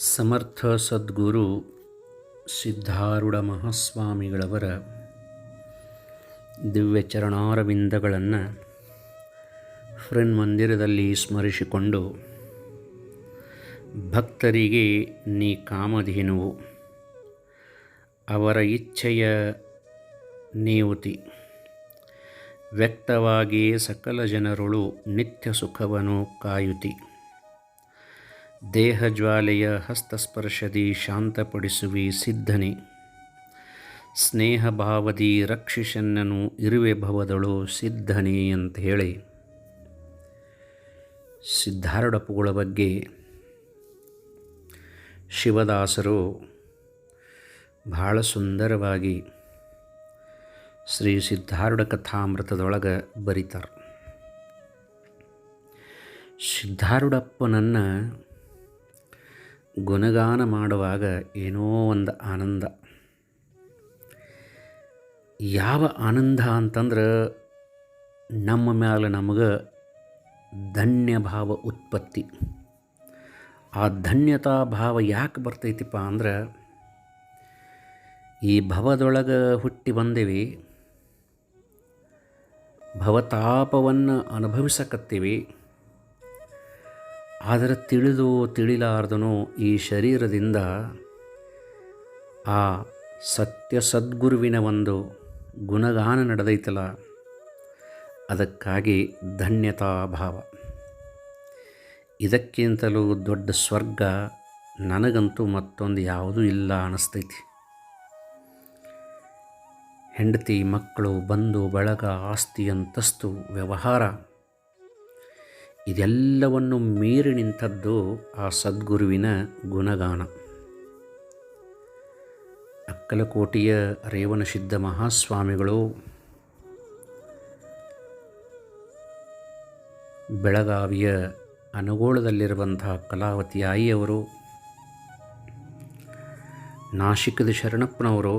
ಸಮರ್ಥ ಸದ್ಗುರು ಸಿದ್ಧಾರೂಢ ಮಹಾಸ್ವಾಮಿಗಳವರ ದಿವ್ಯ ಚರಣಾರವಿಂದಗಳನ್ನು ಫ್ರೆಂಡ್ ಮಂದಿರದಲ್ಲಿ ಸ್ಮರಿಸಿಕೊಂಡು, ಭಕ್ತರಿಗೆ ನೀ ಕಾಮಧೇನುವು, ಅವರ ಇಚ್ಛೆಯ ನೇವುತಿ ವ್ಯಕ್ತವಾಗಿ ಸಕಲ ಜನರುಳು ನಿತ್ಯ ಸುಖವನ್ನು ಕಾಯುತಿ. ದೇಹಜ್ವಾಲೆಯ ಹಸ್ತಸ್ಪರ್ಶದಿ ಶಾಂತಪಡಿಸುವಿ ಸಿದ್ಧನೆ. ಸ್ನೇಹ ಭಾವದಿ ರಕ್ಷಿಸನ್ನನು ಇರುವೆ ಭವದಳು ಸಿದ್ಧನಿ ಅಂತ ಹೇಳಿ. ಸಿದ್ಧಾರೂಢಪ್ಪುಗಳ ಬಗ್ಗೆ ಶಿವದಾಸರು ಬಹಳ ಸುಂದರವಾಗಿ ಶ್ರೀ ಸಿದ್ಧಾರೂಢ ಕಥಾಮೃತದೊಳಗೆ ಬರೀತಾರೆ. ಸಿದ್ಧಾರೂಢಪ್ಪನನ್ನು ಗುಣಗಾನ ಮಾಡುವಾಗ ಏನೋ ಒಂದು ಆನಂದ. ಯಾವ ಆನಂದ ಅಂತಂದ್ರೆ ನಮ್ಮ ಮ್ಯಾಲೆ ನಮಗೆ ಧನ್ಯ ಭಾವ ಉತ್ಪತ್ತಿ. ಆ ಧನ್ಯತಾ ಭಾವ ಯಾಕೆ ಬರ್ತೈತಿಪ್ಪ ಅಂದ್ರೆ ಈ ಭವದೊಳಗೆ ಹುಟ್ಟಿ ಬಂದೇವಿ, ಭವತಾಪವನ್ನು ಅನುಭವಿಸಕತ್ತೀವಿ ಆದರೆ ತಿಳಿದು ತಿಳಿಲಾರ್ದನೋ ಈ ಶರೀರದಿಂದ ಆ ಸತ್ಯ ಸದ್ಗುರುವಿನ ಒಂದು ಗುಣಗಾನ ನಡೆದೈತಲ್ಲ, ಅದಕ್ಕಾಗಿ ಧನ್ಯತಾಭಾವ. ಇದಕ್ಕಿಂತಲೂ ದೊಡ್ಡ ಸ್ವರ್ಗ ನನಗಂತೂ ಮತ್ತೊಂದು ಯಾವುದೂ ಇಲ್ಲ ಅನ್ನಿಸ್ತೈತಿ. ಹೆಂಡತಿ ಮಕ್ಕಳು ಬಂಧು ಬಳಗ ಆಸ್ತಿ ಅಂತಸ್ತು ವ್ಯವಹಾರ ಇದೆಲ್ಲವನ್ನು ಮೀರಿ ನಿಂತದ್ದು ಆ ಸದ್ಗುರುವಿನ ಗುಣಗಾನ. ಅಕ್ಕಲಕೋಟೆಯ ರೇವಣಸಿದ್ಧ ಮಹಾಸ್ವಾಮಿಗಳು ಬೆಳಗಾವಿಯ ಅನುಗೋಳದಲ್ಲಿರುವಂತಹ ಕಲಾವತಿ ಆಯಿಯವರು ನಾಶಿಕದ ಶರಣಪ್ಪನವರು,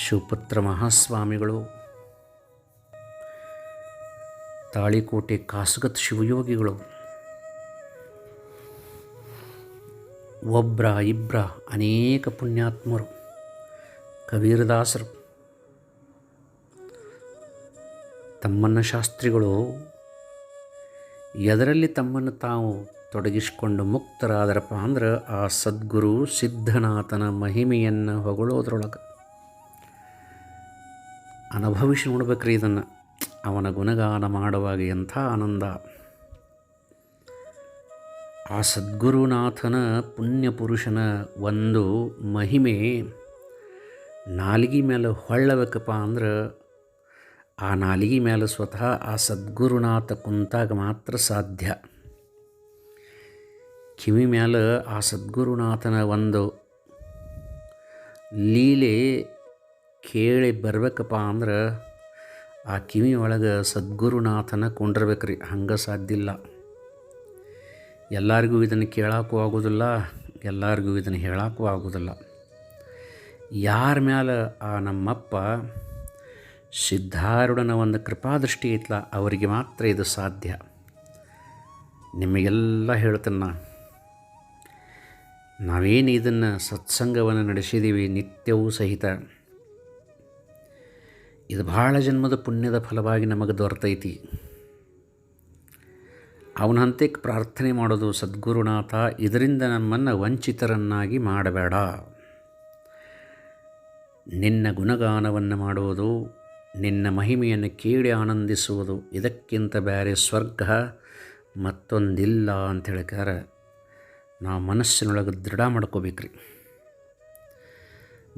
ಶಿವಪುತ್ರ ಮಹಾಸ್ವಾಮಿಗಳು ತಾಳಿಕೋಟೆ ಕಾಸಗತ್ ಶಿವಯೋಗಿಗಳು. ಒಬ್ರ ಇಬ್ರ ಅನೇಕ ಪುಣ್ಯಾತ್ಮರು, ಕಬೀರದಾಸರು. ತಮ್ಮನ್ನ ಶಾಸ್ತ್ರಿಗಳು, ಎದರಲ್ಲಿ ತಮ್ಮನ್ನು ತಾವು ತೊಡಗಿಸಿಕೊಂಡು ಮುಕ್ತರಾದರಪ್ಪ ಅಂದ್ರೆ ಆ ಸದ್ಗುರು ಸಿದ್ಧನಾಥನ ಮಹಿಮೆಯನ್ನು ಹೊಗಳೋದ್ರೊಳಗೆ. ಅನುಭವಿಸಿ ನೋಡ್ಬೇಕ್ರಿ ಇದನ್ನು. ಅವನ ಗುಣಗಾನ ಮಾಡುವಾಗ ಎಂಥ ಆನಂದ. ಆ ಸದ್ಗುರುನಾಥನ ಪುಣ್ಯ ಪುರುಷನ ಒಂದು ಮಹಿಮೆ ನಾಲಿಗೆ ಮೇಲೆ ಹೊಳ್ಳಬೇಕಪ್ಪ ಅಂದ್ರೆ ಆ ನಾಲಿಗೆ ಮೇಲೆ ಸ್ವತಃ ಆ ಸದ್ಗುರುನಾಥ ಕುಂತಾಗ ಮಾತ್ರ ಸಾಧ್ಯ. ಕಿವಿ ಮೇಲೆ ಆ ಸದ್ಗುರುನಾಥನ ಒಂದು ಲೀಲೆ ಕೇಳಿ ಬರಬೇಕಪ್ಪ ಅಂದ್ರೆ ಆ ಕಿವಿ ಒಳಗೆ ಸದ್ಗುರುನಾಥನ ಕೊಂಡಿರ್ಬೇಕ್ರಿ, ಹಂಗೆ ಸಾಧ್ಯ ಇಲ್ಲ. ಎಲ್ಲರಿಗೂ ಇದನ್ನು ಕೇಳೋಕ್ಕೂ ಆಗೋದಿಲ್ಲ, ಎಲ್ಲರಿಗೂ ಇದನ್ನು ಹೇಳೋಕ್ಕೂ ಆಗೋದಿಲ್ಲ. ಯಾರ ಮ್ಯಾಲೆ ಆ ನಮ್ಮಪ್ಪ ಸಿದ್ಧಾರೂಢನ ಒಂದು ಕೃಪಾದೃಷ್ಟಿ ಐತ್ಲ, ಅವರಿಗೆ ಮಾತ್ರ ಇದು ಸಾಧ್ಯ. ನಿಮಗೆಲ್ಲ ಹೇಳ್ತೇನೆ ನಾ. ನಾವೇನು ಇದನ್ನು ಸತ್ಸಂಗವನ್ನು ನಡೆಸಿದ್ದೀವಿ ನಿತ್ಯವೂ ಸಹಿತ. ಇದು ಭಾಳ ಜನ್ಮದ ಪುಣ್ಯದ ಫಲವಾಗಿ ನಮಗೆ ದೊರೆತೈತಿ. ಅವನ ಹಂತಕ್ಕೆ ಪ್ರಾರ್ಥನೆ ಮಾಡೋದು ಸದ್ಗುರುನಾಥ, ಇದರಿಂದ ನಮ್ಮನ್ನು ವಂಚಿತರನ್ನಾಗಿ ಮಾಡಬೇಡ. ನಿನ್ನ ಗುಣಗಾನವನ್ನು ಮಾಡುವುದು ನಿನ್ನ ಮಹಿಮೆಯನ್ನು ಕೇಳಿ ಆನಂದಿಸುವುದು, ಇದಕ್ಕಿಂತ ಬೇರೆ ಸ್ವರ್ಗ ಮತ್ತೊಂದಿಲ್ಲ ಅಂತ ಹೇಳ್ಕಾರ ನಾವು ಮನಸ್ಸಿನೊಳಗೆ ದೃಢ ಮಾಡ್ಕೋಬೇಕ್ರಿ.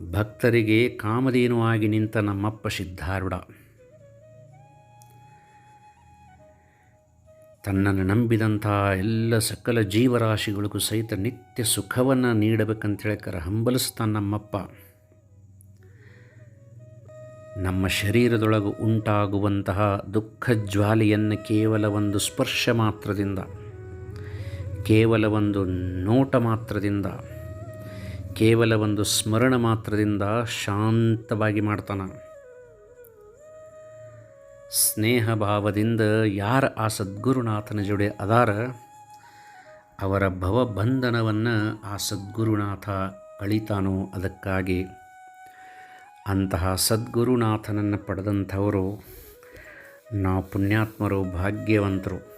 ಭಕ್ತರಿಗೆ ಕಾಮಧೇನುವಾಗಿ ನಿಂತ ನಮ್ಮಪ್ಪ ಸಿದ್ಧಾರೂಢ. ತನ್ನನ್ನು ನಂಬಿದಂಥ ಎಲ್ಲ ಸಕಲ ಜೀವರಾಶಿಗಳಿಗೂ ಸಹಿತ ನಿತ್ಯ ಸುಖವನ್ನು ನೀಡಬೇಕಂತ ಕರ ಹಂಬಲಿಸ್ತಾನೆ ನಮ್ಮಪ್ಪ. ನಮ್ಮ ಶರೀರದೊಳಗೆ ಉಂಟಾಗುವಂತಹ ದುಃಖ ಜ್ವಾಲೆಯನ್ನು ಕೇವಲ ಒಂದು ಸ್ಪರ್ಶ ಮಾತ್ರದಿಂದ, ಕೇವಲ ಒಂದು ನೋಟ ಮಾತ್ರದಿಂದ ಕೇವಲ ಒಂದು ಸ್ಮರಣ ಮಾತ್ರದಿಂದ ಶಾಂತವಾಗಿ ಮಾಡ್ತಾನೆ. ಸ್ನೇಹ ಭಾವದಿಂದ ಯಾರು ಆ ಸದ್ಗುರುನಾಥನ ಜೊಡೆ ಅದಾರ, ಅವರ ಭವಬಂಧನವನ್ನು ಆ ಸದ್ಗುರುನಾಥ ಅಳಿತಾನೋ ಅದಕ್ಕಾಗಿ. ಅಂತಹ ಸದ್ಗುರುನಾಥನನ್ನು ಪಡೆದಂಥವರು ನಾವು ಪುಣ್ಯಾತ್ಮರು, ಭಾಗ್ಯವಂತರು.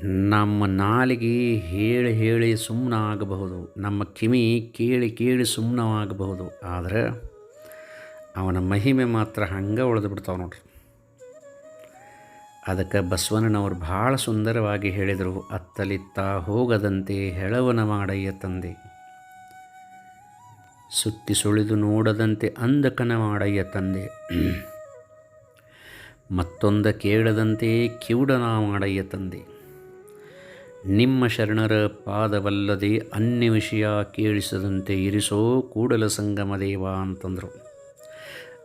ನಮ್ಮ ನಾಲಿಗೆ ಹೇಳಿ ಹೇಳಿ ಸುಮ್ಮನಾಗಬಹುದು ನಮ್ಮ ಕಿವಿ ಕೇಳಿ ಕೇಳಿ ಸುಮ್ಮನವಾಗಬಹುದು ಆದರೆ ಅವನ ಮಹಿಮೆ ಮಾತ್ರ ಹಂಗೆ ಉಳಿದು ಬಿಡ್ತಾವೆ ನೋಡ್ರಿ. ಅದಕ್ಕೆ ಬಸವಣ್ಣನವರು ಭಾಳ ಸುಂದರವಾಗಿ ಹೇಳಿದರು, ಅತ್ತಲಿತ್ತ ಹೋಗದಂತೆ ಹೆಳವನ ಮಾಡಯ್ಯ ತಂದೆ. ಸುತ್ತಿ ಸುಳಿದು ನೋಡದಂತೆ ಅಂದಕನ ಮಾಡಯ್ಯ ತಂದೆ. ಮತ್ತೊಂದ ಕೇಳದಂತೆ ಕಿವುಡನ ಮಾಡಯ್ಯ ತಂದೆ. ನಿಮ್ಮ ಶರಣರ ಪಾದವಲ್ಲದೆ ಅನ್ಯ ವಿಷಯ ಕೇಳಿಸದಂತೆ ಇರಿಸೋ ಕೂಡಲ ಸಂಗಮ ದೇವ ಅಂತಂದರು.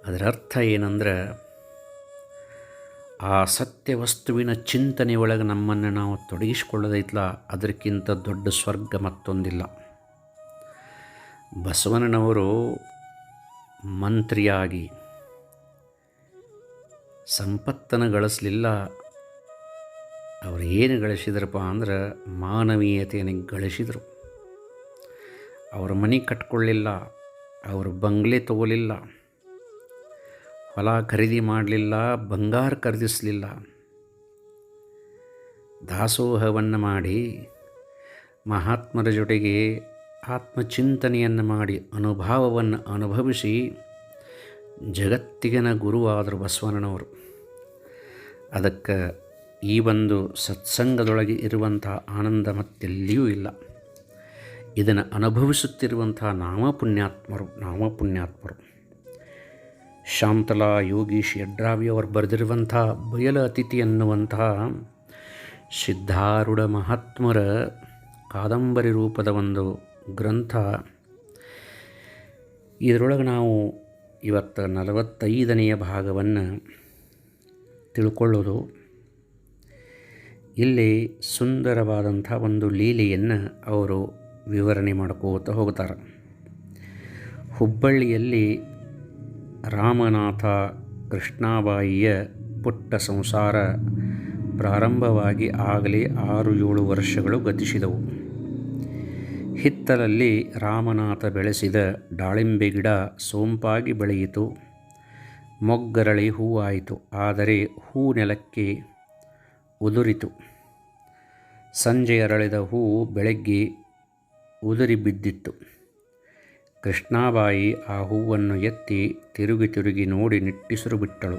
ಅದರ ಅರ್ಥ ಏನಂದ್ರೆ, ಆ ಸತ್ಯ ವಸ್ತುವಿನ ಚಿಂತನೆ ಒಳಗೆ ನಮ್ಮನ್ನು ನಾವು ತೊಡಗಿಸಿಕೊಳ್ಳೋದೈತಲ್ಲ ಅದಕ್ಕಿಂತ ದೊಡ್ಡ ಸ್ವರ್ಗ ಮತ್ತೊಂದಿಲ್ಲ. ಬಸವಣ್ಣನವರು ಮಂತ್ರಿಯಾಗಿ, ಸಂಪತ್ತನ್ನು ಗಳಿಸಲಿಲ್ಲ ಅವರು ಏನು ಗಳಿಸಿದ್ರಪ್ಪ ಅಂದ್ರೆ ಮಾನವೀಯತೆಯನ್ನು ಗಳಿಸಿದರು. ಅವರ ಮನೆ ಕಟ್ಕೊಳ್ಳಿಲ್ಲ, ಅವರು ಬಂಗ್ಲೆ ತಗೋಲಿಲ್ಲ ಹೊಲ ಖರೀದಿ ಮಾಡಲಿಲ್ಲ, ಬಂಗಾರ ಖರೀದಿಸಲಿಲ್ಲ. ದಾಸೋಹವನ್ನು ಮಾಡಿ, ಮಹಾತ್ಮರ ಜೊತೆಗೆ ಆತ್ಮಚಿಂತನೆಯನ್ನು ಮಾಡಿ, ಅನುಭಾವವನ್ನು ಅನುಭವಿಸಿ, ಜಗತ್ತಿಗನ ಗುರುವಾದರು ಬಸವಣ್ಣನವರು. ಅದಕ್ಕೆ ಈ ಒಂದು ಸತ್ಸಂಗದೊಳಗೆ ಇರುವಂತಹ ಆನಂದ ಮತ್ತೆಲ್ಲಿಯೂ ಇಲ್ಲ. ಇದನ್ನು ಅನುಭವಿಸುತ್ತಿರುವಂಥ ನಾಮಪುಣ್ಯಾತ್ಮರು ನಾಮಪುಣ್ಯಾತ್ಮರು. ನಾಮ ಪುಣ್ಯಾತ್ಮರು ಶಾಂತಲಾ ಯೋಗೀಶ್ ಯಡ್ರಾವಿಯವರು ಬರೆದಿರುವಂಥ ಬಯಲ ಅತಿಥಿ ಅನ್ನುವಂತಹ ಸಿದ್ಧಾರೂಢ ಮಹಾತ್ಮರ ಕಾದಂಬರಿ ರೂಪದ ಒಂದು ಗ್ರಂಥ. ಇದರೊಳಗೆ ನಾವು ಇವತ್ತು ನಲವತ್ತೈದನೆಯ ಭಾಗವನ್ನು ತಿಳ್ಕೊಳ್ಳೋದು. ಇಲ್ಲಿ ಸುಂದರವಾದಂಥ ಒಂದು ಲೀಲೆಯನ್ನು ಅವರು ವಿವರಣೆ ಮಾಡ್ಕೋತ ಹೋಗ್ತಾರೆ. ಹುಬ್ಬಳ್ಳಿಯಲ್ಲಿ ರಾಮನಾಥ ಕೃಷ್ಣಾಬಾಯಿಯ ಪುಟ್ಟ ಸಂಸಾರ ಪ್ರಾರಂಭವಾಗಿ ಆಗಲೇ ಆರು ಏಳು ವರ್ಷಗಳು ಗತಿಸಿದವು. ಹಿತ್ತಲಲ್ಲಿ ರಾಮನಾಥ ಬೆಳೆಸಿದ ದಾಳಿಂಬೆ ಗಿಡ ಸೋಂಪಾಗಿ ಬೆಳೆಯಿತು. ಮೊಗ್ಗರಳಿ ಹೂವಾಯಿತು. ಆದರೆ ಹೂ ನೆಲಕ್ಕೆ ಉದುರಿತು. ಸಂಜೆ ಅರಳಿದ ಹೂವು ಬೆಳಗ್ಗೆ ಉದುರಿ ಬಿದ್ದಿತ್ತು. ಕೃಷ್ಣಾಬಾಯಿ ಆ ಹೂವನ್ನು ಎತ್ತಿ ತಿರುಗಿ ತಿರುಗಿ ನೋಡಿ ನಿಟ್ಟಿಸಿರು ಬಿಟ್ಟಳು.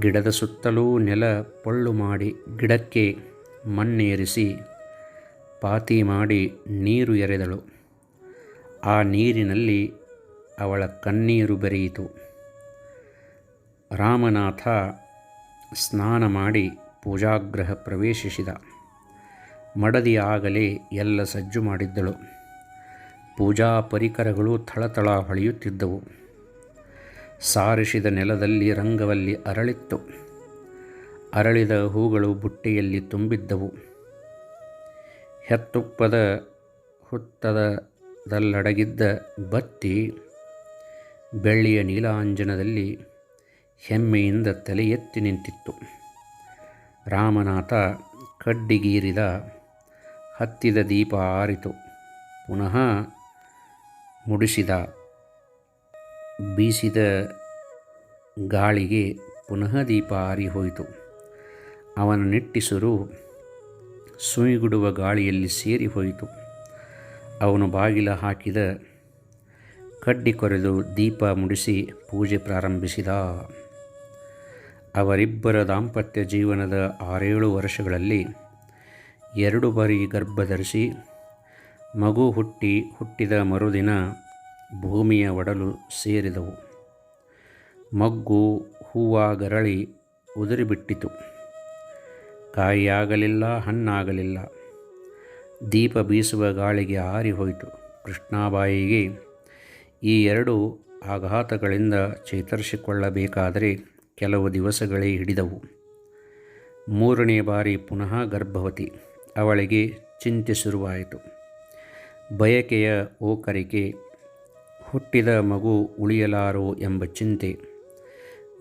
ಗಿಡದ ಸುತ್ತಲೂ ನೆಲ ಪೊಳ್ಳು ಮಾಡಿ ಗಿಡಕ್ಕೆ ಮಣ್ಣೇರಿಸಿ ಪಾತಿ ಮಾಡಿ ನೀರು ಎರೆದಳು. ಆ ನೀರಿನಲ್ಲಿ ಅವಳ ಕಣ್ಣೀರು ಬೆರೆಯಿತು. ರಾಮನಾಥ ಸ್ನಾನ ಮಾಡಿ ಪೂಜಾಗ್ರಹ ಪ್ರವೇಶಿಸಿದ. ಮಡದಿಯಾಗಲೇ ಎಲ್ಲ ಸಜ್ಜು ಮಾಡಿದ್ದಳು. ಪೂಜಾ ಪರಿಕರಗಳು ಥಳಥಳ ಹೊಳೆಯುತ್ತಿದ್ದವು. ಸಾರಿಸಿದ ನೆಲದಲ್ಲಿ ರಂಗವಲ್ಲಿ ಅರಳಿತ್ತು. ಅರಳಿದ ಹೂಗಳು ಬುಟ್ಟಿಯಲ್ಲಿ ತುಂಬಿದ್ದವು. ಹೆತ್ತುಪ್ಪದ ಹುತ್ತದಲ್ಲಡಗಿದ್ದ ಬತ್ತಿ ಬೆಳ್ಳಿಯ ನೀಲಾಂಜನದಲ್ಲಿ ಹೆಮ್ಮೆಯಿಂದ ತಲೆ ಎತ್ತಿ ನಿಂತಿತ್ತು. ರಾಮನಾಥ ಕಡ್ಡಿಗೀರಿದ ಹತ್ತಿದ ದೀಪ ಆರಿತು. ಪುನಃ ಮುಡಿಸಿದ ಬೀಸಿದ ಗಾಳಿಗೆ ಪುನಃ ದೀಪ ಆರಿಹೋಯಿತು ಅವನ ನಿಟ್ಟಿಸರು ಸುಯಿಗುಡುವ ಗಾಳಿಯಲ್ಲಿ ಸೇರಿ ಹೋಯಿತು. ಅವನು ಬಾಗಿಲ ಹಾಕಿದ ಕಡ್ಡಿ ಕೊರೆದು ದೀಪ ಮುಡಿಸಿ ಪೂಜೆ ಪ್ರಾರಂಭಿಸಿದ. ಅವರಿಬ್ಬರ ದಾಂಪತ್ಯ ಜೀವನದ ಆರೇಳು ವರ್ಷಗಳಲ್ಲಿ ಎರಡು ಬಾರಿ ಗರ್ಭಧರಿಸಿ ಮಗು ಹುಟ್ಟಿ ಹುಟ್ಟಿದ ಮರುದಿನ ಭೂಮಿಯ ಒಡಲು ಸೇರಿದವು. ಮಗ್ಗು ಹೂವಾಗರಳಿ ಉದುರಿಬಿಟ್ಟಿತು. ಕಾಯಿಯಾಗಲಿಲ್ಲ, ಹಣ್ಣಾಗಲಿಲ್ಲ. ದೀಪ ಬೀಸುವ ಗಾಳಿಗೆ ಆರಿಹೋಯಿತು ಕೃಷ್ಣಾಬಾಯಿಗೆ ಈ ಎರಡು ಆಘಾತಗಳಿಂದ ಚೇತರಿಸಿಕೊಳ್ಳಬೇಕಾದರೆ ಕೆಲವು ದಿವಸಗಳೇ ಹಿಡಿದವು. ಮೂರನೇ ಬಾರಿ ಪುನಃ ಗರ್ಭವತಿ. ಅವಳಿಗೆ ಚಿಂತೆ ಶುರುವಾಯಿತು. ಬಯಕೆಯ ಓಕರಿಕೆ ಹುಟ್ಟಿದ ಮಗು ಉಳಿಯಲಾರೋ ಎಂಬ ಚಿಂತೆ.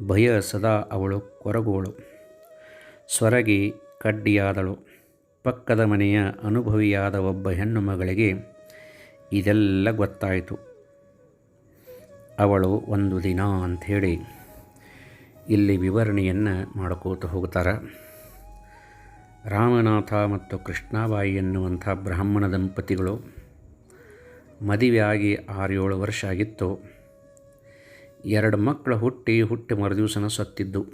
ಭಯ ಸದಾ ಅವಳು ಕೊರಗೋಳು ಸ್ವರಗಿ ಕಡ್ಡಿಯಾದಳು. ಪಕ್ಕದ ಮನೆಯ ಅನುಭವಿಯಾದ ಒಬ್ಬ ಹೆಣ್ಣು ಮಗಳಿಗೆ ಇದೆಲ್ಲ ಗೊತ್ತಾಯಿತು. ಅವಳು ಒಂದು ದಿನ ಅಂಥೇಳಿ ಇಲ್ಲಿ ವಿವರಣೆಯನ್ನು ಮಾಡ್ಕೋತ ಹೋಗ್ತಾರೆ. ರಾಮನಾಥ ಮತ್ತು ಕೃಷ್ಣಾಬಾಯಿ ಎನ್ನುವಂಥ ಬ್ರಾಹ್ಮಣ ದಂಪತಿಗಳು ಮದುವೆಯಾಗಿ ಆರು ಏಳು ವರ್ಷ ಆಗಿತ್ತು. ಎರಡು ಮಕ್ಕಳು ಹುಟ್ಟಿ ಹುಟ್ಟಿ ಮರುದಿವಸನ ಸತ್ತಿದ್ದು.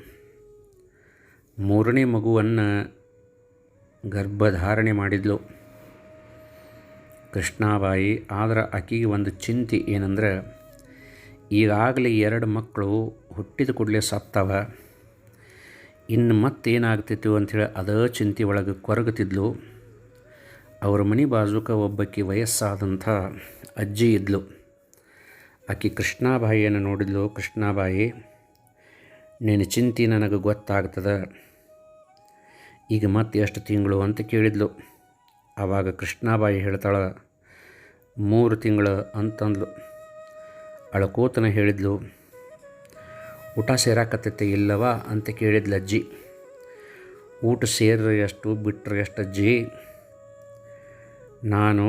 ಮೂರನೇ ಮಗುವನ್ನು ಗರ್ಭಧಾರಣೆ ಮಾಡಿದ್ಲು. ಕೃಷ್ಣಾಬಾಯಿ, ಆದರೆ ಆಕೆಗೆ ಒಂದು ಚಿಂತೆ ಏನಂದ್ರೆ, ಈಗಾಗಲೇ ಎರಡು ಮಕ್ಕಳು ಹುಟ್ಟಿದ ಕೂಡಲೇ ಸತ್ತವ. ಇನ್ನು ಮತ್ತೇನಾಗ್ತಿತ್ತು ಅಂಥೇಳಿ ಅದೇ ಚಿಂತೆ ಒಳಗೆ ಕೊರಗುತ್ತಿದ್ಲು. ಅವ್ರ ಮನೆ ಬಾಜುಕ ಒಬ್ಬಕ್ಕೆ ವಯಸ್ಸಾದಂಥ ಅಜ್ಜಿ ಇದ್ಲು. ಆಕೆ ಕೃಷ್ಣಾಬಾಯಿಯನ್ನು ನೋಡಿದ್ಲು. ಕೃಷ್ಣಾಬಾಯಿ, ನಿನ್ನ ಚಿಂತೆ ನನಗೆ ಗೊತ್ತಾಗ್ತದೆ. ಈಗ ಮತ್ತೆ ಎಷ್ಟು ತಿಂಗಳು ಅಂತ ಕೇಳಿದ್ಲು. ಆವಾಗ ಕೃಷ್ಣಾಬಾಯಿ ಹೇಳ್ತಾಳೆ, ಮೂರು ತಿಂಗಳು ಅಂತಂದ್ಲು. ಅಳಕೋತನ ಹೇಳಿದ್ಲು ಊಟ ಸೇರಾಕತ್ತೈತೆ ಇಲ್ಲವ ಅಂತ ಕೇಳಿದ್ಲು ಅಜ್ಜಿ. ಊಟ ಸೇರ್ರೆ ಎಷ್ಟು ಬಿಟ್ಟರೆ ಎಷ್ಟು ಅಜ್ಜಿ ನಾನು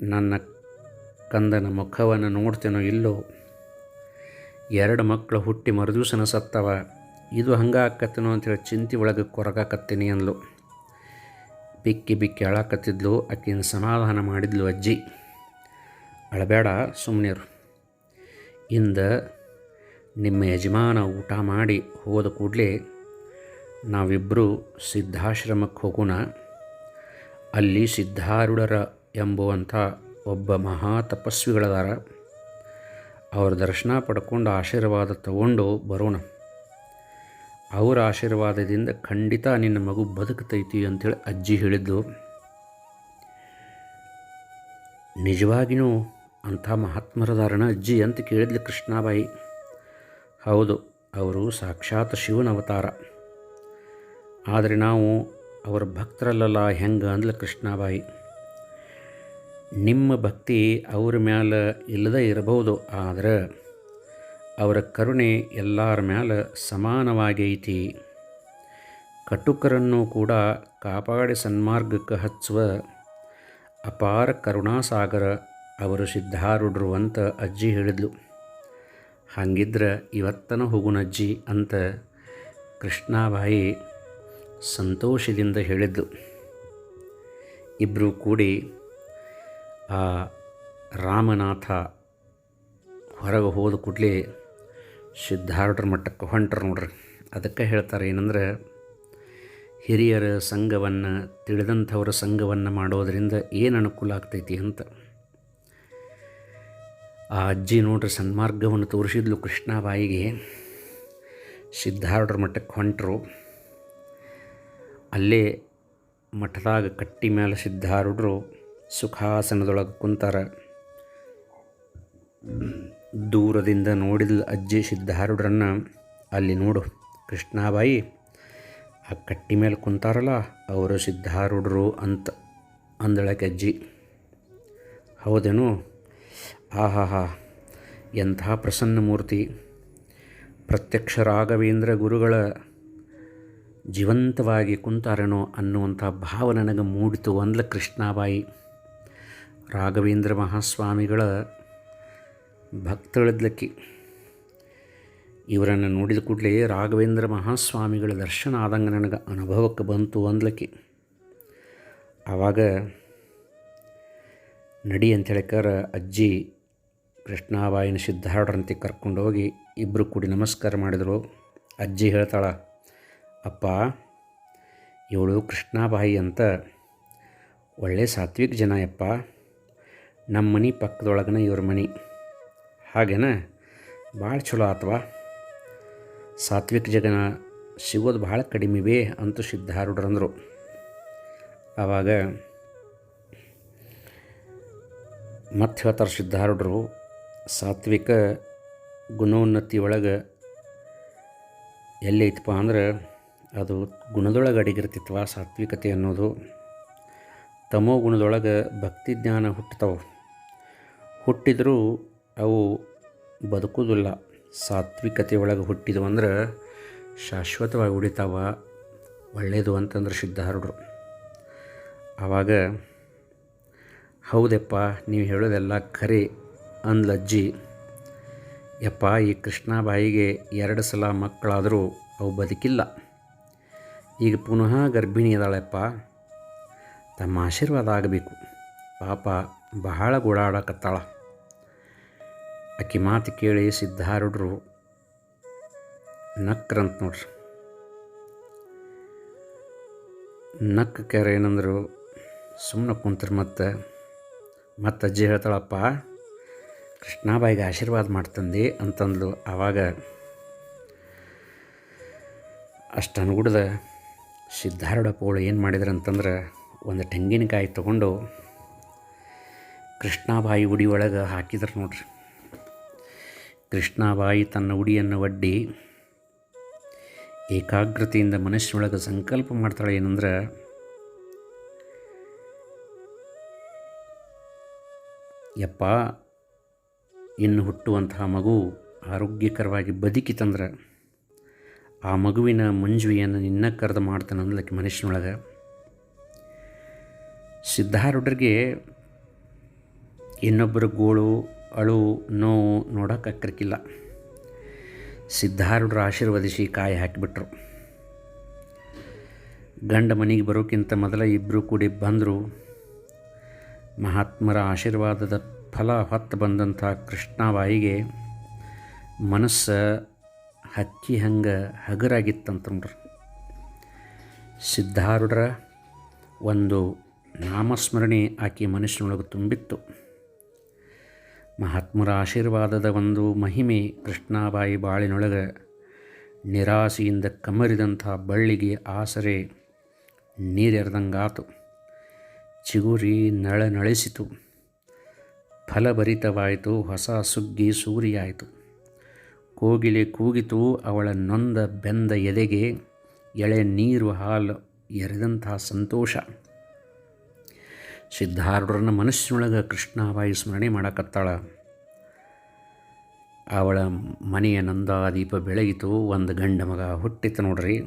ನನ್ನ ಕಂದನ ಮುಖವನ್ನು ನೋಡ್ತೇನೋ ಇಲ್ಲೋ? ಎರಡು ಮಕ್ಕಳು ಹುಟ್ಟಿ ಮರುದಿವಸನ ಸತ್ತವ, ಇದು ಹಂಗೆ ಆಕತ್ತೇನೋ ಹೇಳಿ ಚಿಂತೆ ಒಳಗೆ ಕೊರಗಾಕತ್ತೀನಿ ಅಂದ್ಲು. ಬಿಕ್ಕಿ ಬಿಕ್ಕಿ ಅಳಾಕತ್ತಿದ್ಲು, ಆಕಿನ ಸಮಾಧಾನ ಮಾಡಿದ್ಲು ಅಜ್ಜಿ. ಅಳಬೇಡ ಸುಮ್ಮನಿರು ಇಂದ ನಿಮ್ಮ ಯಜಮಾನ ಊಟ ಮಾಡಿ ಹೋದ ಕೂಡಲೇ ನಾವಿಬ್ಬರು ಸಿದ್ಧಾಶ್ರಮಕ್ಕೆ ಹೋಗೋಣ. ಅಲ್ಲಿ ಸಿದ್ಧಾರುಡರ ಎಂಬುವಂಥ ಒಬ್ಬ ಮಹಾ ತಪಸ್ವಿಗಳದಾರ ಅವ್ರ ದರ್ಶನ ಪಡ್ಕೊಂಡು ಆಶೀರ್ವಾದ ತಗೊಂಡು ಬರೋಣ. ಅವರ ಆಶೀರ್ವಾದದಿಂದ ಖಂಡಿತ ನಿನ್ನ ಮಗು ಬದುಕ್ತೈತಿ ಅಂತೇಳಿ ಅಜ್ಜಿ ಹೇಳಿದ್ದು. ನಿಜವಾಗಿಯೂ ಅಂಥ ಮಹಾತ್ಮರದಾರಣ ಅಜ್ಜಿ ಅಂತ ಕೇಳಿದ್ಲು ಕೃಷ್ಣಾಬಾಯಿ. ಹೌದು, ಅವರು ಸಾಕ್ಷಾತ್ ಶಿವನ ಅವತಾರ ಆದರೆ ನಾವು ಅವರ ಭಕ್ತರಲ್ಲಲ್ಲ, ಹೆಂಗೆ ಅಂದ್ಲ ಕೃಷ್ಣಾಬಾಯಿ? ನಿಮ್ಮ ಭಕ್ತಿ ಅವ್ರ ಮ್ಯಾಲೆ ಇಲ್ಲದೇ ಇರಬಹುದು, ಆದರೆ ಅವರ ಕರುಣೆ ಎಲ್ಲರ ಮ್ಯಾಲೆ ಸಮಾನವಾಗೈತಿ ಕಟುಕರನ್ನು ಕೂಡ ಕಾಪಾಡಿ ಸನ್ಮಾರ್ಗಕ್ಕೆ ಹಚ್ಚುವ ಅಪಾರ ಕರುಣಾಸಾಗರ ಅವರು ಸಿದ್ಧಾರೂಢರು ಅಂತ ಅಜ್ಜಿ ಹೇಳಿದ್ಲು. ಹಾಗಿದ್ರೆ ಇವತ್ತನ ಹೋಗುನಜ್ಜಿ ಅಂತ ಕೃಷ್ಣಾಬಾಯಿ ಸಂತೋಷದಿಂದ ಹೇಳಿದ್ದು. ಇಬ್ಬರು ಕೂಡಿ ಆ ರಾಮನಾಥ ಹೊರಗೆ ಹೋದ ಕೂಡಲೇ ಸಿದ್ಧಾರೂಢರ ಮಟ್ಟಕ್ಕೆ ಹೊಂಟ್ರು ನೋಡ್ರಿ. ಅದಕ್ಕೆ ಹೇಳ್ತಾರೆ ಏನಂದ್ರೆ, ಹಿರಿಯರ ಸಂಘವನ್ನು, ತಿಳಿದಂಥವರ ಸಂಘವನ್ನು ಮಾಡೋದರಿಂದ ಏನು ಅನುಕೂಲ ಆಗ್ತೈತಿ ಅಂತ. ಆ ಅಜ್ಜಿ ನೋಡ್ರಿ ಸನ್ಮಾರ್ಗವನ್ನು ತೋರಿಸಿದ್ಲು ಕೃಷ್ಣಾಬಾಯಿಗೆ. ಸಿದ್ಧಾರೂಢರ ಮಠಕ್ಕೆ ಹೊಂಟರು. ಅಲ್ಲೇ ಮಠದಾಗ ಕಟ್ಟಿ ಮೇಲೆ ಸಿದ್ಧಾರೂಢರು ಸುಖಾಸನದೊಳಗೆ ಕುಂತಾರ. ದೂರದಿಂದ ನೋಡಿದ ಅಜ್ಜಿ ಸಿದ್ಧಾರೂಢರನ್ನು. ಅಲ್ಲಿ ನೋಡು, ಕೃಷ್ಣಾಬಾಯಿ, ಆ ಕಟ್ಟಿ ಮೇಲೆ ಕುಂತಾರಲ್ಲ, ಅವರು ಸಿದ್ಧಾರೂಢರು ಅಂತ ಅಂದಳಕ್ಕೆ ಅಜ್ಜಿ. ಹೌದೇನು? ಆಹಾಹಾ. ಎಂಥ ಪ್ರಸನ್ನ ಮೂರ್ತಿ ಪ್ರತ್ಯಕ್ಷ ರಾಘವೇಂದ್ರ ಗುರುಗಳ ಜೀವಂತವಾಗಿ ಕುಂತಾರೆನೋ ಅನ್ನುವಂಥ ಭಾವ ನನಗೆ ಮೂಡಿತು ಅಂದ್ಲ ಕೃಷ್ಣಾಬಾಯಿ. ರಾಘವೇಂದ್ರ ಮಹಾಸ್ವಾಮಿಗಳ ಭಕ್ತಳದ್ಲಕ್ಕಿ ಇವರನ್ನು ನೋಡಿದ ಕೂಡಲೇ ರಾಘವೇಂದ್ರ ಮಹಾಸ್ವಾಮಿಗಳ ದರ್ಶನ ಆದಂಗೆ ನನಗೆ ಅನುಭವಕ್ಕೆ ಬಂತು ಅಂದ್ಲಕ್ಕಿ ಆವಾಗ ನಡಿ ಅಂತ ಹೇಳಿಕಾರ ಅಜ್ಜಿ ಕೃಷ್ಣಾಬಾಯಿನ ಸಿದ್ಧಾರೂಢರಂತೆ ಕರ್ಕೊಂಡೋಗಿ ಇಬ್ಬರು ಕೂಡಿ ನಮಸ್ಕಾರ ಮಾಡಿದರು. ಅಜ್ಜಿ ಹೇಳ್ತಾಳ, ಅಪ್ಪ, ಇವಳು ಕೃಷ್ಣಾಬಾಯಿ ಅಂತ ಒಳ್ಳೆ ಸಾತ್ವಿಕ ಜನ ಅಪ್ಪ ನಮ್ಮ ಮನೆ ಪಕ್ಕದೊಳಗನ ಇವ್ರ ಮನೆ. ಹಾಗೇನ? ಭಾಳ ಚಲೋ ಆತ್ವಾ? ಸಾತ್ವಿಕ ಜಗನ ಸಿಗೋದು ಭಾಳ ಕಡಿಮೆವೇ ಅಂತೂ ಸಿದ್ಧಾರೂಢರಂದರು. ಆವಾಗ ಮತ್ತೆ ಹೇಳ್ತಾರೆ ಸಿದ್ಧಾರೂಢರು ಸಾತ್ವಿಕ ಗುಣೋನ್ನತಿ ಒಳಗೆ ಎಲ್ಲಿ ಐತಪ್ಪ ಅಂದ್ರೆ ಅದು ಗುಣದೊಳಗೆ ಅಡಿಗಿರ್ತಿತ್ವ ಸಾತ್ವಿಕತೆ ಅನ್ನೋದು. ತಮೋ ಗುಣದೊಳಗೆ ಭಕ್ತಿ ಜ್ಞಾನ ಹುಟ್ಟುತ್ತವೆ ಹುಟ್ಟಿದರೂ ಅವು ಬದುಕುವುದಿಲ್ಲ. ಸಾತ್ವಿಕತೆ ಒಳಗೆ ಹುಟ್ಟಿದವು ಅಂದ್ರೆ ಶಾಶ್ವತವಾಗಿ ಉಳಿತಾವ ಒಳ್ಳೆಯದು ಅಂತಂದ್ರೆ ಸಿದ್ಧಾರೂಢರು. ಆವಾಗ ಹೌದಪ್ಪ, ನೀವು ಹೇಳೋದೆಲ್ಲ ಖರೆ. ಅಂದ್ಲಜ್ಜಿ ಯಪ್ಪ, ಈ ಕೃಷ್ಣಾಬಾಯಿಗೆ ಎರಡು ಸಲ ಮಕ್ಕಳಾದರೂ ಅವು ಬದುಕಿಲ್ಲ. ಈಗ ಪುನಃ ಗರ್ಭಿಣಿ ಇದ್ದಾಳೆಪ್ಪ ತಮ್ಮ ಆಶೀರ್ವಾದ ಆಗಬೇಕು. ಪಾಪ ಬಹಳ ಗುಡಾಡಕತ್ತಾಳ ಆಕೆ ಮಾತು ಕೇಳಿ ಸಿದ್ಧಾರುಡ್ರು ನಕ್ರಂತ ನೋಡ್ರಿ. ನಕ್ಕ ಕೆರೆ ಏನಂದ್ರು ಸುಮ್ಮನೆ ಕುಂತ್ರು ಮತ್ತೆ ಮತ್ತೆ ಅಜ್ಜಿ ಹೇಳ್ತಾಳಪ್ಪ ಕೃಷ್ಣಾಬಾಯಿಗೆ ಆಶೀರ್ವಾದ ಮಾಡ್ತಂದು ಅಂತಂದ್ಲು. ಆವಾಗ ಅಷ್ಟು ಅನುಗುಡ್ದ ಪೋಳು ಏನು ಮಾಡಿದ್ರು ಅಂತಂದ್ರೆ ಒಂದು ತೆಂಗಿನಕಾಯಿ ತಗೊಂಡು ಕೃಷ್ಣಾಬಾಯಿ ಉಡಿ ಒಳಗೆ ಹಾಕಿದ್ರು ನೋಡ್ರಿ. ಕೃಷ್ಣಾಬಾಯಿ ತನ್ನ ಉಡಿಯನ್ನು ಒಡ್ಡಿ ಏಕಾಗ್ರತೆಯಿಂದ ಮನಸ್ಸಿನೊಳಗೆ ಸಂಕಲ್ಪ ಮಾಡ್ತಾಳೆ ಏನಂದ್ರೆ ಯಪ್ಪ ಇನ್ನು ಹುಟ್ಟುವಂತಹ ಮಗು ಆರೋಗ್ಯಕರವಾಗಿ ಬದುಕಿತಂದ್ರೆ ಆ ಮಗುವಿನ ಮಂಜುವಿಯನ್ನು ನಿನ್ನ ಕರೆದು ಮಾಡ್ತಾನೆ ಅಂದ್ಲಕ್ಕೆ ಮನುಷ್ಯನೊಳಗೆ. ಸಿದ್ಧಾರೂಢರಿಗೆ ಇನ್ನೊಬ್ಬರ ಗೋಳು, ಅಳು, ನೋವು ನೋಡೋಕೆ ನೋಡೋಕ್ಕಾಗ್ತಿರ್ಕಿಲ್ಲ ಸಿದ್ಧಾರೂಢರು ಆಶೀರ್ವದಿಸಿ ಕಾಯಿ ಹಾಕಿಬಿಟ್ರು. ಗಂಡ ಮನೆಗೆ ಬರೋಕ್ಕಿಂತ ಮೊದಲ ಇಬ್ಬರು ಕೂಡಿ ಬಂದರು. ಮಹಾತ್ಮರ ಆಶೀರ್ವಾದದ ಫಲ ಹೊತ್ತು ಬಂದಂಥ ಕೃಷ್ಣಾಬಾಯಿಗೆ ಮನಸ್ಸು ಹಕ್ಕಿ ಹಂಗೆ ಹಗರಾಗಿತ್ತಂತ ನೋಡ್ರಿ ಸಿದ್ಧಾರೂಢರ ಒಂದು ನಾಮಸ್ಮರಣೆ ಆಕೆ ಮನುಷ್ಯನೊಳಗೆ ತುಂಬಿತ್ತು. ಮಹಾತ್ಮರ ಆಶೀರ್ವಾದದ ಒಂದು ಮಹಿಮೆ ಕೃಷ್ಣಾಬಾಯಿ ಬಾಳಿನೊಳಗೆ ನಿರಾಸೆಯಿಂದ ಕಮರಿದಂಥ ಬಳ್ಳಿಗೆ ಆಸರೆ ನೀರೆರೆದಂಗಾತು. ಚಿಗುರಿ ನಳನಳಿಸಿತು ಫಲಭರಿತವಾಯಿತು, ಹೊಸ ಸುಗ್ಗಿ ಸೂರಿಯಾಯಿತು. ಕೋಗಿಲೆ ಕೂಗಿತು, ಅವಳ ನೊಂದ ಬೆಂದ ಎದೆಗೆ ಎಳೆ ನೀರು ಹಾಲು ಎರೆದಂತಹ ಸಂತೋಷ. ಸಿದ್ಧಾರೂಢರನ್ನ ಮನಸ್ಸಿನೊಳಗೆ ಕೃಷ್ಣಾಬಾಯಿ ಸ್ಮರಣೆ ಮಾಡಕತ್ತಾಳ. ಅವಳ ಮನೆಯ ನಂದಾದೀಪ ಬೆಳಗಿತು, ಒಂದು ಗಂಡ ಮಗ ಹುಟ್ಟಿತು ನೋಡ್ರಿ.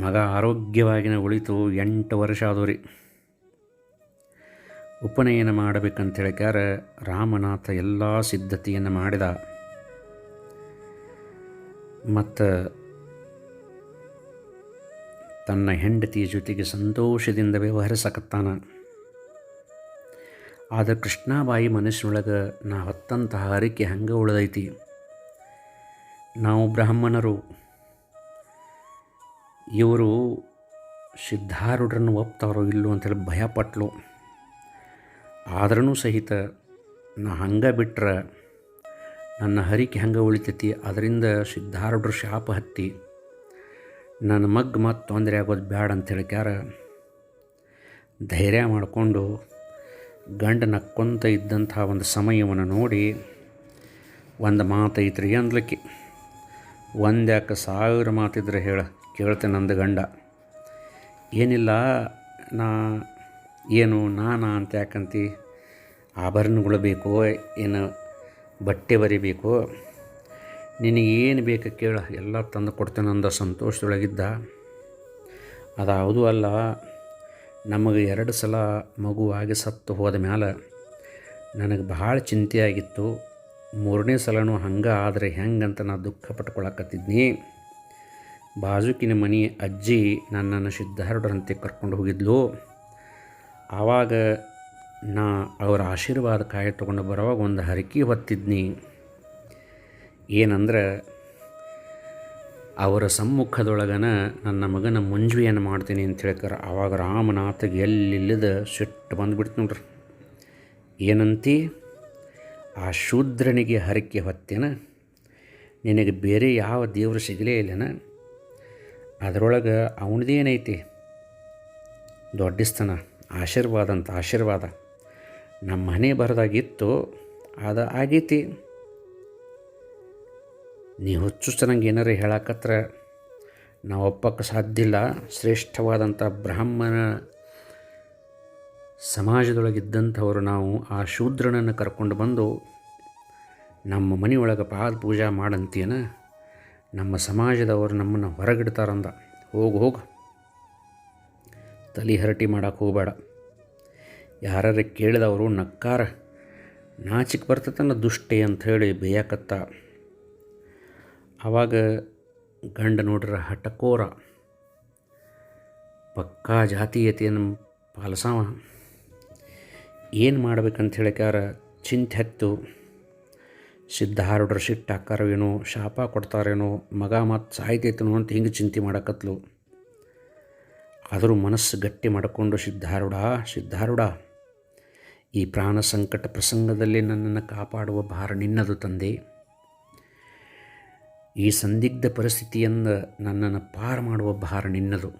ಮಗ ಆರೋಗ್ಯವಾಗಿನ ಉಳಿತು, ಎಂಟು ವರ್ಷ ಆದವು ರೀ. ಉಪನಯನ ಮಾಡಬೇಕಂತ ಹೇಳ್ಕ್ಯಾರ ರಾಮನಾಥ ಎಲ್ಲ ಸಿದ್ಧತೆಯನ್ನು ಮಾಡಿದ. ಮತ್ತು ತನ್ನ ಹೆಂಡತಿಯ ಜೊತೆಗೆ ಸಂತೋಷದಿಂದ ವ್ಯವಹರಿಸಕತ್ತಾನ. ಆದರೆ ಕೃಷ್ಣಾಬಾಯಿ ಮನಸ್ಸಿನೊಳಗೆ ನಾ ಹೊತ್ತಂತಹ ಹರಿಕೆ ಹಂಗೆ ಉಳಿದೈತಿ. ನಾವು ಬ್ರಾಹ್ಮಣರು, ಇವರು ಸಿದ್ಧಾರೂಢರನ್ನು ಒಪ್ತಾರೋ ಇಲ್ಲೋ ಅಂತೇಳಿ ಭಯಪಟ್ಲು. ಆದ್ರೂ ಸಹಿತ ನಾ ಹಂಗೆ ಬಿಟ್ರೆ ನನ್ನ ಹರಿಕೆ ಹಂಗೆ ಉಳಿತೈತಿ. ಅದರಿಂದ ಸಿದ್ಧಾರೂಢರು ಶಾಪ ಹತ್ತಿ ನನ್ನ ಮಗ್ ಮತ್ತು ತೊಂದರೆ ಆಗೋದು ಬೇಡ ಅಂತ ಹೇಳ್ಕ್ಯಾರ. ಧೈರ್ಯ ಮಾಡಿಕೊಂಡು ಗಂಡ ನಕ್ಕೊಂತ ಇದ್ದಂಥ ಒಂದು ಸಮಯವನ್ನು ನೋಡಿ ಒಂದು ಮಾತೈತ್ರಿ ಅಂದ್ಲಿಕ್ಕೆ ಒಂದ್ಯಾಕೆ ಸಾವಿರ ಮಾತಿದ್ರೆ ಹೇಳ ಕೇಳ್ತೆ ನಂದು ಗಂಡ. ಏನಿಲ್ಲ, ನಾ ಏನು ನಾನಾ ಅಂತ ಯಾಕಂತಿ? ಆಭರಣಗಳು ಬೇಕೋ ಏನು ಬಟ್ಟೆ ಬರಿಬೇಕೋ? ನಿನಗೆ ಏನು ಬೇಕು ಕೇಳ. ಎಲ್ಲ ತಂದು ಕೊಡ್ತೇನೆ ಅಂದ ಸಂತೋಷದೊಳಗಿದ್ದ. ಅದಾವುದೂ ಅಲ್ಲ, ನಮಗೆ ಎರಡು ಸಲ ಮಗುವಾಗಿ ಸತ್ತು ಹೋದ ಮ್ಯಾಲೆ ನನಗೆ ಭಾಳ ಚಿಂತೆ ಆಗಿತ್ತು ಮೂರನೇ ಸಲನೂ ಹಂಗೆ ಆದರೆ ಹೆಂಗಂತ ನಾ ದುಃಖ ಪಟ್ಕೊಳಕತ್ತಿದ್ನಿ. ಬಾಜುಕಿನ ಮನೆ ಅಜ್ಜಿ ನನ್ನನ್ನು ಸಿದ್ಧಾರ್ಡ್ರಂತೆ ಕರ್ಕೊಂಡು ಹೋಗಿದ್ಲು. ಆವಾಗ ನಾ ಅವರ ಆಶೀರ್ವಾದ ಕಾಯಿ ತೊಗೊಂಡು ಬರೋವಾಗ ಒಂದು ಹರಕೆ ಹೊತ್ತಿದ್ನಿ. ಏನಂದ್ರೆ, ಅವರ ಸಮ್ಮುಖದೊಳಗನ ನನ್ನ ಮಗನ ಮುಂಜುವೆಯನ್ನು ಮಾಡ್ತೀನಿ ಅಂತ ಹೇಳ್ತಾರೆ ಆವಾಗ ರಾಮನಾಥಗೆ ಎಲ್ಲಿಲ್ಲದ ಸಿಟ್ಟು ಬಂದುಬಿಡ್ತು ನೋಡ್ರಿ. ಏನಂತಿ? ಆ ಶೂದ್ರನಿಗೆ ಹರಕೆ ಹೊತ್ತೇನ, ನಿನಗೆ ಬೇರೆ ಯಾವ ದೇವರು ಸಿಗಲೇ ಇಲ್ಲನ? ಅದರೊಳಗೆ ಅವನದೇನೈತಿ? ದೊಡ್ಡಿಸ್ತನ. ಆಶೀರ್ವಾದ ಅಂತ ಆಶೀರ್ವಾದ. ನಮ್ಮ ಮನೆ ಬರದಾಗಿತ್ತು ಅದು ಆಗೈತಿ. ನೀ ಹುಚ್ಚು ಚೆನ್ನಾಗಿ ಏನಾರು ಹೇಳಕತ್ರ, ನಾವು ಒಪ್ಪಕ್ಕೆ ಸಾಧ್ಯ ಇಲ್ಲ. ಶ್ರೇಷ್ಠವಾದಂಥ ಬ್ರಾಹ್ಮಣ ಸಮಾಜದೊಳಗಿದ್ದಂಥವರು ನಾವು ಆ ಶೂದ್ರನನ್ನು ಕರ್ಕೊಂಡು ಬಂದು, ನಮ್ಮ ಮನೆಯೊಳಗೆ ಪಾದ ಪೂಜಾ ಮಾಡಂತೀನ ನಮ್ಮ ಸಮಾಜದವರು ನಮ್ಮನ್ನು ಹೊರಗಿಡ್ತಾರಂದ. ಹೋಗಿ, ಹೋಗು. ತಲೆ ಹರಟಿ ಮಾಡೋಕೆ ಹೋಗಬೇಡ. ಯಾರ್ಯಾರು ಕೇಳಿದವರು ನಕ್ಕಾರ, ನಾಚಿಕೆ ಬರ್ತತನ ದುಷ್ಟೆ ಅಂಥೇಳಿ ಬೇಯಕತ್ತ. ಆವಾಗ ಗಂಡ ನೋಡ್ರ ಹಟಕೋರ ಪಕ್ಕಾ ಜಾತೀಯತೆಯನ್ನು ಪಾಲಿಸವ. ಏನು ಮಾಡ್ಬೇಕಂತ ಹೇಳಿಕಾರ ಚಿಂತೆ ಹತ್ತು. ಸಿದ್ಧಾರುಡ್ರ ಸಿಟ್ಟು ಹಾಕಾರೇನೋ ಏನೋ ಶಾಪ ಕೊಡ್ತಾರೇನೋ, ಮಗ ಮತ್ತು ಸಾಯ್ತೈತನೋ ಅಂತ ಹಿಂಗೆ ಚಿಂತೆ ಮಾಡಕತ್ಲು. ಆದರೂ ಮನಸ್ಸು ಗಟ್ಟಿ ಮಾಡಿಕೊಂಡು, ಸಿದ್ಧಾರೂಢ ಸಿದ್ಧಾರೂಢ, ಈ ಪ್ರಾಣ ಸಂಕಟ ಪ್ರಸಂಗದಲ್ಲಿ ನನ್ನನ್ನು ಕಾಪಾಡುವ ಭಾರ ನಿನ್ನದು ತಂದೆ. ಈ ಸಂದಿಗ್ಧ ಪರಿಸ್ಥಿತಿಯಿಂದ ನನ್ನನ್ನು ಪಾರು ಮಾಡುವ ಭಾರ ನಿನ್ನದು.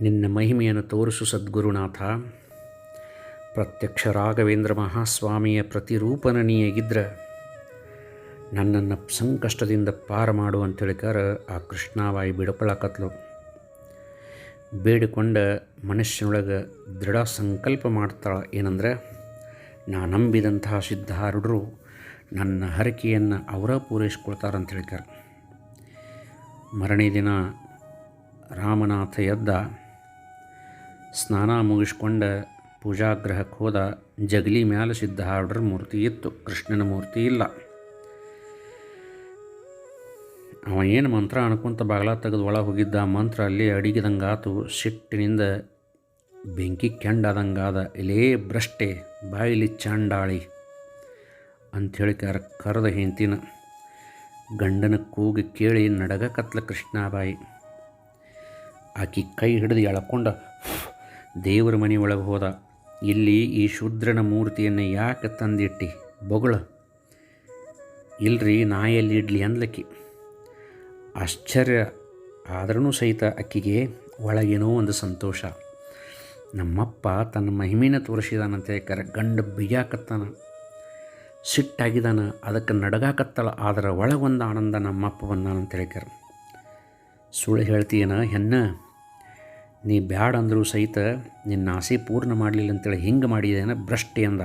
ನಿನ್ನ ಮಹಿಮೆಯನ್ನು ತೋರಿಸು ಸದ್ಗುರುನಾಥ. ಪ್ರತ್ಯಕ್ಷ ರಾಘವೇಂದ್ರ ಮಹಾಸ್ವಾಮಿಯ ಪ್ರತಿರೂಪನ ನೀಗಿದ್ರೆ ನನ್ನನ್ನು ಸಂಕಷ್ಟದಿಂದ ಪಾರ ಮಾಡು ಅಂತೇಳಿಕಾರ ಆ ಕೃಷ್ಣಾವಾಯಿ ಬಿಡಪಳಕತ್ಲು ಬೇಡಿಕೊಂಡ ಮನುಷ್ಯನೊಳಗೆ ದೃಢ ಸಂಕಲ್ಪ ಮಾಡ್ತಾಳೆ ಏನಂದ್ರೆ, ನಾ ನಂಬಿದಂತಹ ಸಿದ್ಧಾರೂಢರು ನನ್ನ ಹರಕೆಯನ್ನು ಅವರ ಪೂರೈಸ್ಕೊಳ್ತಾರಂತ ಹೇಳ್ತಾರೆ. ಮರನೇ ದಿನ ರಾಮನಾಥ ಎದ್ದ, ಸ್ನಾನ ಮುಗಿಸ್ಕೊಂಡ ಪೂಜಾಗ್ರಹಕ್ಕೆ ಹೋದ ಜಗಲಿ ಮ್ಯಾಲೆ ಸಿದ್ಧಾರೂಢರ ಮೂರ್ತಿ ಇತ್ತು. ಕೃಷ್ಣನ ಮೂರ್ತಿ ಇಲ್ಲ. ಅವ ಏನು ಮಂತ್ರ ಅನ್ಕೊಂತ ಬಾಗ್ಲ ತೆಗೆದು ಒಳಗೆ ಹೋಗಿದ್ದ ಮಂತ್ರ ಅಲ್ಲಿ ಅಡಿಗಿದಂಗಾತು, ಸಿಟ್ಟಿನಿಂದ ಬೆಂಕಿ ಕೆಂಡಾದಂಗಾದ ಇಲೇ ಭ್ರಷ್ಟೆ, ಬಾಯಿಲಿ ಚಾಂಡಾಳಿ ಅಂಥೇಳಿ ಕರ, ಕರೆದ ಹೆಂತಿನ ಗಂಡನ ಕೂಗಿ ಕೇಳಿ ನಡಗ ಕತ್ಲ ಕೃಷ್ಣಾಬಾಯಿ. ಆಕಿ ಕೈ ಹಿಡಿದು ಎಳ್ಕೊಂಡ, ದೇವರ ಮನೆ ಒಳಗೆ ಹೋದ. ಇಲ್ಲಿ ಈ ಶೂದ್ರನ ಮೂರ್ತಿಯನ್ನು ಯಾಕೆ ತಂದಿಟ್ಟಿ? ಬೊಗಳ. ಇಲ್ರಿ, ನಾಯಲ್ಲಿ ಇಡ್ಲಿ ಅಂದ್ಲಕ್ಕಿ ಆಶ್ಚರ್ಯ. ಆದ್ರೂ ಸಹಿತ ಅಕ್ಕಿಗೆ ಒಳಗೇನೋ ಒಂದು ಸಂತೋಷ. ನಮ್ಮಪ್ಪ ತನ್ನ ಮಹಿಮೆನ ತೋರಿಸಿದಾನಂತೆ, ಕರೆ ಗಂಡ ಬಿಜಾಕತ್ತಾನ ಸಿಟ್ಟಾಗಿದ್ದಾನ ಅದಕ್ಕೆ ನಡಗಾಕತ್ತಲ್ಲ ಆದರೆ ಒಳಗೊಂದು ಆನಂದ ನಮ್ಮಪ್ಪ ಬಂದಾನಂತ ಹೇಳ್ಯಾರ ಸುಳ್ಳು ಹೇಳ್ತೀಯನ ಹೆಣ್ಣ? ನೀ ಬ್ಯಾಡ ಅಂದರೂ ಸಹಿತ ನಿನ್ನ ಆಸೆ ಪೂರ್ಣ ಮಾಡಲಿಲ್ಲ ಅಂತೇಳಿ ಹಿಂಗೆ ಮಾಡಿದೇನ ಭ್ರಷ್ಟಿ ಅಂದ.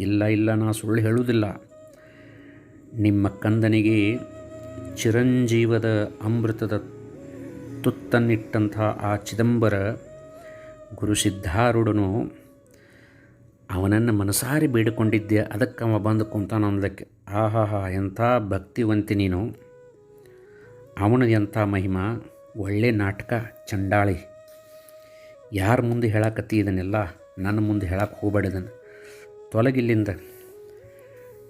ಇಲ್ಲ ಇಲ್ಲ, ನಾ ಸುಳ್ಳು ಹೇಳುವುದಿಲ್ಲ ನಿಮ್ಮ ಕಂದನಿಗೆ ಚಿರಂಜೀವದ ಅಮೃತದ ತುತ್ತನ್ನಿಟ್ಟಂಥ ಆ ಚಿದಂಬರ ಗುರು ಸಿದ್ಧಾರೂಢನು ಅವನನ್ನು ಮನಸಾರಿ ಬೇಡಿಕೊಂಡಿದ್ದೆ. ಅದಕ್ಕೆ ಅವ ಬಂದು ಕುಂತಾನ ಅಂದಕ್ಕೆ ಆಹಾಹಾ, ಎಂಥ ಭಕ್ತಿವಂತಿ ನೀನು. ಅವನದು ಎಂಥ ಮಹಿಮಾ. ಒಳ್ಳೆ ನಾಟಕ, ಚಂಡಾಳಿ. ಯಾರ ಮುಂದೆ ಹೇಳಕತ್ತಿ ಇದನ್ನೆಲ್ಲ? ನನ್ನ ಮುಂದೆ ಹೇಳಕ್ಕೆ ಹೋಗಬೇಡದನ್ನು ತೊಲಗಿಲ್ಲಿಂದ.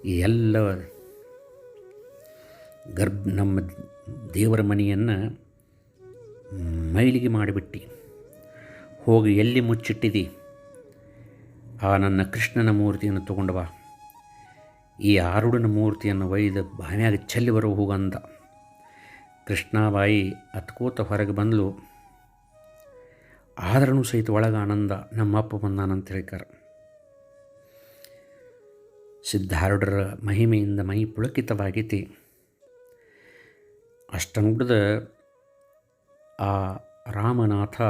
ಎಲ್ಲ ಗರ್ಭ ನಮ್ಮ ದೇವರ ಮನೆಯನ್ನು ಮೈಲಿಗೆ ಮಾಡಿಬಿಟ್ಟು. ಹೋಗಿ ಎಲ್ಲಿ ಮುಚ್ಚಿಟ್ಟಿದಿ? ಆ ನನ್ನ ಕೃಷ್ಣನ ಮೂರ್ತಿಯನ್ನು ತಗೊಂಡು ಬಾ. ಈ ಆರುಡನ ಮೂರ್ತಿಯನ್ನು ಒಯ್ದ ಬಾವ್ಯಾಗ ಚೆಲ್ಲಿ ಬರೋ ಹೋಗಂದ ಕೃಷ್ಣಾಬಾಯಿ ಅತ್ಕೋತ ಹೊರಗೆ ಬಂದಳು ಆದ್ರೂ ಸಹಿತ ಒಳಗೆ ಆನಂದ ನಮ್ಮಪ್ಪ ಬಂದಾನಂತ ಹೇಳ್ತಾರೆ ಸಿದ್ಧಾರುಡರ ಮಹಿಮೆಯಿಂದ ಮೈ ಪುಳಕಿತವಾಗೈತಿ. ಅಷ್ಟನುಗ್ಡದ ಆ ರಾಮನಾಥ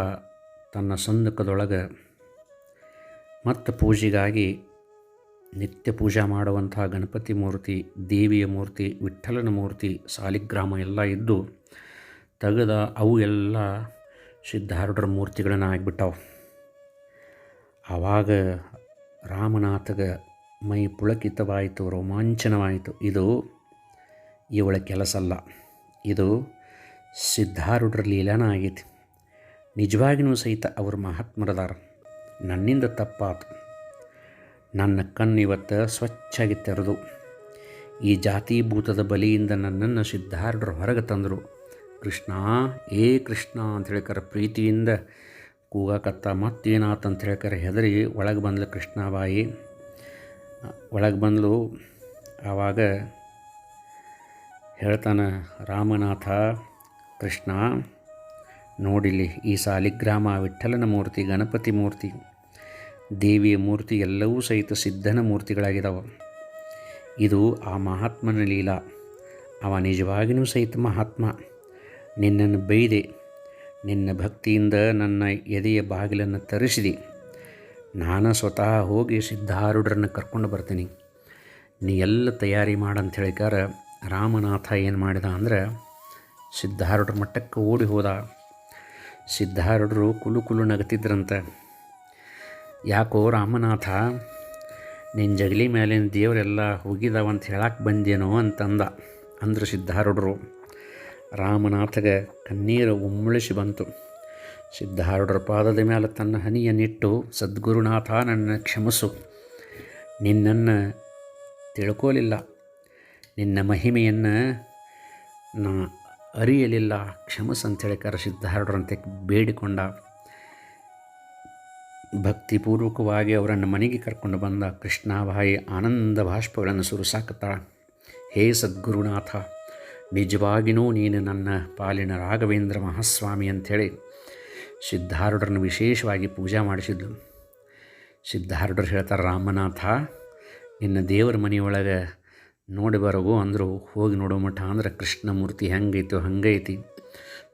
ತನ್ನ ಸಂದಕದೊಳಗೆ ಮತ್ತು ಪೂಜೆಗಾಗಿ ನಿತ್ಯ ಪೂಜಾ ಮಾಡುವಂಥ ಗಣಪತಿ ಮೂರ್ತಿ, ದೇವಿಯ ಮೂರ್ತಿ, ವಿಠ್ಠಲನ ಮೂರ್ತಿ, ಸಾಲಿಗ್ರಾಮ ಎಲ್ಲ ಇದ್ದು ತೆಗೆದ ಅವು ಎಲ್ಲ ಸಿದ್ಧಾರೂಢರ ಮೂರ್ತಿಗಳನ್ನು ಆಗಿಬಿಟ್ಟವು. ಆವಾಗ ರಾಮನಾಥಗ ಮೈ ಪುಳಕಿತವಾಯಿತು, ರೋಮಾಂಚನವಾಯಿತು. ಇದು ಇವಳ ಕೆಲಸ ಅಲ್ಲ ಇದು ಸಿದ್ಧಾರೂಢರ ಲೀಲಾನ ಆಗೈತಿ. ನಿಜವಾಗಿಯೂ ಸಹಿತ ಅವರು ಮಹಾತ್ಮರದಾರ. ನನ್ನಿಂದ ತಪ್ಪಾತು. ನನ್ನ ಕಣ್ಣು ಇವತ್ತು ಸ್ವಚ್ಛಾಗಿ ತೆರೆದು. ಈ ಜಾತಿ ಭೂತದ ಬಲಿಯಿಂದ ನನ್ನನ್ನು ಸಿದ್ಧಾರೂಢರು ಹೊರಗೆ ತಂದರು. ಕೃಷ್ಣ, ಏ ಕೃಷ್ಣ ಅಂತ ಹೇಳ್ಕರ ಪ್ರೀತಿಯಿಂದ ಕೂಗಾಕತ್ತ ಮತ್ತೇನಾತ ಅಂತ ಹೇಳ್ಕರ ಹೆದರಿ ಒಳಗೆ ಬಂದ್ಲು ಕೃಷ್ಣಾಬಾಯಿ ಒಳಗೆ ಬಂದ್ಲು ಆವಾಗ ಹೇಳ್ತಾನೆ, ರಾಮನಾಥ, ಕೃಷ್ಣ ನೋಡಿಲಿ ಈ ಸಾಲಿಗ್ರಾಮ ವಿಠಲನ ಮೂರ್ತಿ, ಗಣಪತಿ ಮೂರ್ತಿ, ದೇವಿಯ ಮೂರ್ತಿ ಎಲ್ಲವೂ ಸಹಿತ ಸಿದ್ಧನ ಮೂರ್ತಿಗಳಾಗಿದ್ದಾವೆ ಇದು ಆ ಮಹಾತ್ಮನ ಲೀಲಾ. ಅವ ನಿಜವಾಗಿಯೂ ಸಹಿತ ಮಹಾತ್ಮ. ನಿನ್ನನ್ನು ಬೈದೆ ನಿನ್ನ ಭಕ್ತಿಯಿಂದ ನನ್ನ ಎದೆಯ ಬಾಗಿಲನ್ನು ತರಿಸಿದೆ. ನಾನು ಸ್ವತಃ ಹೋಗಿ ಸಿದ್ಧಾರೂಢರನ್ನು ಕರ್ಕೊಂಡು ಬರ್ತೀನಿ. ನೀ ಎಲ್ಲ ತಯಾರಿ ಮಾಡಂತ ಹೇಳಿಕಾರ ರಾಮನಾಥ ಏನು ಮಾಡಿದ ಅಂದ್ರೆ ಸಿದ್ಧಾರೂಢರ ಮಟ್ಟಕ್ಕೆ ಓಡಿ ಹೋದ. ಸಿದ್ಧಾರೂಢರು ಕುಲು ಕುಲು ನಗತಿದ್ರಂತೆ. ಯಾಕೋ ರಾಮನಾಥ ನಿನ್ನ ಜಗಲಿ ಮೇಲಿನ ದೇವರೆಲ್ಲ ಹೋಗಿದಾವಂತ ಹೇಳಕ್ಕೆ ಬಂದೇನೋ ಅಂತಂದ ಅಂದರು ಸಿದ್ಧಾರೂಢರು. ರಾಮನಾಥಗೆ ಕಣ್ಣೀರು ಉಮ್ಮಳಿಸಿ ಬಂತು. ಸಿದ್ಧಾರೂಢರ ಪಾದದ ಮೇಲೆ ತನ್ನ ಹನಿಯನ್ನಿಟ್ಟು, ಸದ್ಗುರುನಾಥ ನನ್ನ ಕ್ಷಮಿಸು ನಿನ್ನನ್ನು ತಿಳ್ಕೋಲಿಲ್ಲ. ನಿನ್ನ ಮಹಿಮೆಯನ್ನು ನಾ ಅರಿಯಲಿಲ್ಲ ಕ್ಷಮಸ್ ಅಂತೇಳಿ ಸಿದ್ಧಾರುಡರಂತೆ ಬೇಡಿಕೊಂಡ. ಭಕ್ತಿಪೂರ್ವಕವಾಗಿ ಅವರನ್ನು ಮನೆಗೆ ಕರ್ಕೊಂಡು ಬಂದ ಕೃಷ್ಣಾಭಾಯಿ ಆನಂದ ಬಾಷ್ಪಗಳನ್ನು ಸುರಿಸಾಕತ್ತಾಳ. ಹೇ ಸದ್ಗುರುನಾಥ ನಿಜವಾಗಿಯೂ ನೀನು ನನ್ನ ಪಾಲಿನ ರಾಘವೇಂದ್ರ ಮಹಾಸ್ವಾಮಿ ಅಂಥೇಳಿ ಸಿದ್ಧಾರೂಢರನ್ನು ವಿಶೇಷವಾಗಿ ಪೂಜೆ ಮಾಡಿಸಿದ್ಲು. ಸಿದ್ಧಾರೂಢರು ಹೇಳ್ತಾರೆ, ರಾಮನಾಥ, ನಿನ್ನ ದೇವರ ಮನೆಯೊಳಗೆ ನೋಡಿ ಬರವು ಅಂದರು ಹೋಗಿ ನೋಡೋ ಮಠ ಕೃಷ್ಣ ಕೃಷ್ಣಮೂರ್ತಿ ಹೆಂಗೈತೋ ಹಂಗೈತಿ.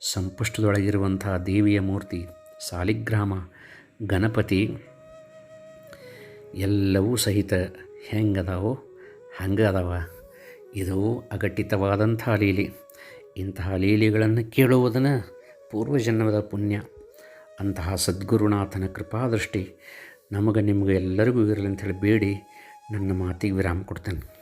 ಸಂಪುಷ್ಟದೊಳಗಿರುವಂಥ ದೇವಿಯ ಮೂರ್ತಿ, ಸಾಲಿಗ್ರಾಮ, ಗಣಪತಿ ಎಲ್ಲವೂ ಸಹಿತ ಹೆಂಗದಾವೋ ಹಂಗೆ ಅದಾವ ಇದು ಅಘಟಿತವಾದಂಥ ಲೀಲೆ. ಇಂತಹ ಲೀಲೆಗಳನ್ನು ಕೇಳುವುದನ್ನು ಪೂರ್ವಜನ್ಮದ ಪುಣ್ಯ. ಅಂತಹ ಸದ್ಗುರುನಾಥನ ಕೃಪಾದೃಷ್ಟಿ ನಮಗೆ ನಿಮಗೆ ಎಲ್ಲರಿಗೂ ಇರಲಿ ಅಂಥೇಳಿ ಬೇಡಿ. ನನ್ನ ಮಾತಿಗೆ ವಿರಾಮ ಕೊಡ್ತೇನೆ.